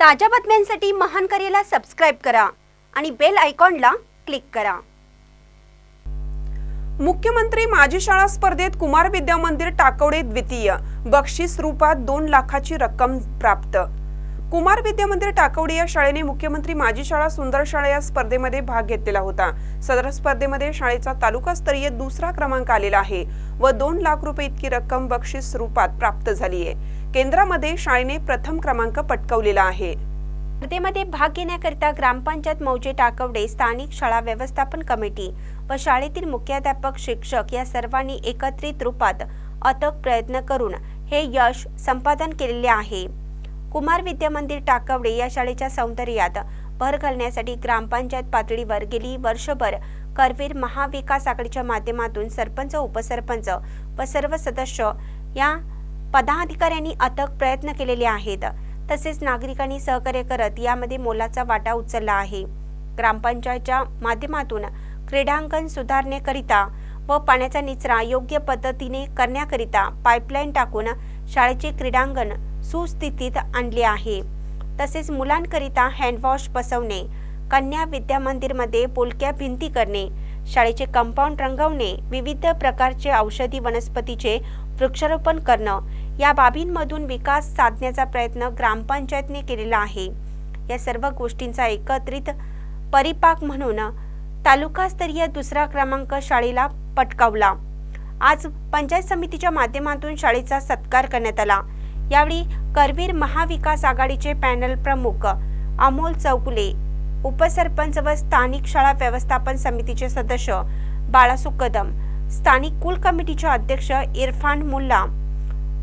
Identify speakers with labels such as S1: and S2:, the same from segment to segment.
S1: ताज्या बातम्यांसाठी महान करेला सबस्क्राईब करा आणि बेल आयकॉनला क्लिक करा.
S2: मुख्यमंत्री माजी शाळा स्पर्धेत कुमार विद्या मंदिर टाकवडे द्वितीय. बक्षीस रूपात दोन लाखाची रक्कम प्राप्त. कुमार विद्या मंदिर टाकवडे या शाळेने मुख्यमंत्री माजी शाळा सुंदर शाळा या स्पर्धेमध्ये भाग घेतलेला होता. सदर स्पर्धेमध्ये शाळेचा तालुकास्तरीय दुसरा क्रमांक आलेला आहे व दोन लाख रुपये इतकी रक्कम बक्षीस रूपात प्राप्त झाली आहे. केंद्रामध्ये शाळेने प्रथम क्रमांक पटकवलेला आहे.
S1: स्पर्धेमध्ये भाग घेण्याकरिता ग्रामपंचायत मौजे टाकवडे स्थानिक शाळा व्यवस्थापन कमिटी व शाळेतील मुख्याध्यापक शिक्षक या सर्वांनी एकत्रित रूपात अथक प्रयत्न करून हे यश संपादन केलेले आहे. कुमार विद्यामंदिर टाकवडे या शाळेच्या सौंदर्यात भर घालण्यासाठी ग्रामपंचायत पातळीवर गेली वर्षभर करवीर महाविकास आघाडीच्या माध्यमातून सरपंच उपसरपंच व सर्व सदस्य या पदाधिकाऱ्यांनी अथक प्रयत्न केलेले आहेत. तसेच नागरिकांनी सहकार्य करत यामध्ये मोलाचा वाटा उचलला आहे. ग्रामपंचायतच्या माध्यमातून क्रीडांगण सुधारण्याकरिता व पाण्याचा निचरा योग्य पद्धतीने करण्याकरिता पाईपलाईन टाकून शाळेचे क्रीडांगण सुस्थितीत आणले आहे. तसेच मुलांकरिता हँडवॉश बसवणे कन्या विद्या मंदिरमध्ये बोलक्या भिंती करणे शाळेचे कंपाऊंड रंगवणे विविध प्रकारचे औषधी वनस्पतीचे वृक्षारोपण करणं या बाबींमधून विकास साधण्याचा प्रयत्न ग्रामपंचायतने केलेला आहे. या सर्व गोष्टींचा एकत्रित परिपाक म्हणून तालुकास्तरीय दुसरा क्रमांक शाळेला पटकावला. आज पंचायत समितीच्या माध्यमातून शाळेचा सत्कार करण्यात आला. यावेळी करवीर महाविकास आघाडीचे पॅनल प्रमुख अमोल चौकुले उपसरपंच व स्थानिक शाळा व्यवस्थापन समितीचे सदस्य बाळासू कदम स्थानिक कुल कमिटीचे अध्यक्ष इरफान मुल्ला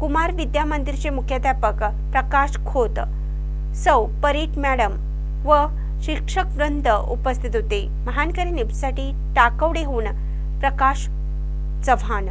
S1: कुमार विद्या मंदिरचे मुख्याध्यापक प्रकाश खोत. सौ परीट मॅडम व शिक्षक वृंद उपस्थित होते. महानकरी न्यूजसाठी टाकवडेहून प्रकाश चव्हाण.